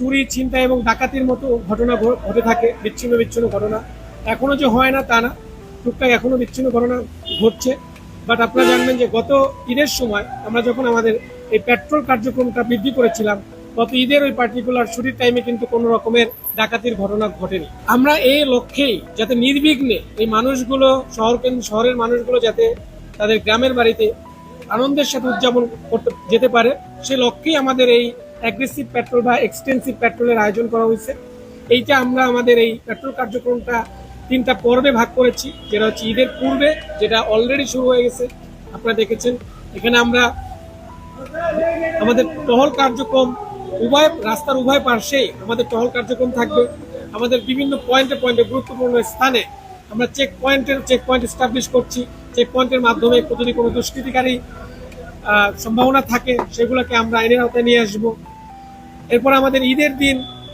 চুরি, ছিনতাই এবং ডাকাতির মতো ঘটনা ঘটে থাকে, বিচ্ছিন্ন বিচ্ছিন্ন ঘটনা। এখনও যে হয় না তা না। টুকটাক এখনও বিচ্ছিন্ন ঘটনা ঘটছে। বাট আপনারা জানবেন যে গত ঈদের সময় আমরা যখন আমাদের এই পেট্রোল কার্যক্রমটা বৃদ্ধি করেছিলাম, গত ঈদের ওই পার্টিকুলার ছুটির টাইমে কিন্তু কোনো রকমের ডাকাতির ঘটনা ঘটেনি। আমরা এই লক্ষ্যেই যাতে নির্বিঘ্নে এই মানুষগুলো, শহর শহরের মানুষগুলো যাতে তাদের গ্রামের বাড়িতে আনন্দের সাথে উদযাপন করতে যেতে পারে সে লক্ষ্যেই আমাদের এই অ্যাগ্রেসিভ পেট্রোল বা এক্সটেন্সিভ পেট্রোলের আয়োজন করা হয়েছে। এইটা আমরা আমাদের এই পেট্রোল কার্যক্রমটা তিনটা পর্বে ভাগ করেছি, যেটা হচ্ছে ঈদের পূর্বে, যেটা অলরেডি শুরু হয়ে গেছে। আপনারা দেখেছেন, এখানে আমরা আমাদের টহল কার্যক্রম উভয়, রাস্তার উভয় পার্শ্বেই আমাদের টহল কার্যক্রম থাকবে। আমাদের বিভিন্ন পয়েন্টে পয়েন্টে গুরুত্বপূর্ণ স্থানে আমরা চেক পয়েন্টের চেক পয়েন্ট এস্টাবলিশ করছি। চেক পয়েন্টের মাধ্যমে যদি কোনো দুষ্কৃতিকারী সম্ভাবনা থাকে, সেগুলোকে আমরা আইনের আওতায় নিয়ে আসব। এরপর আমাদের ঈদের দিন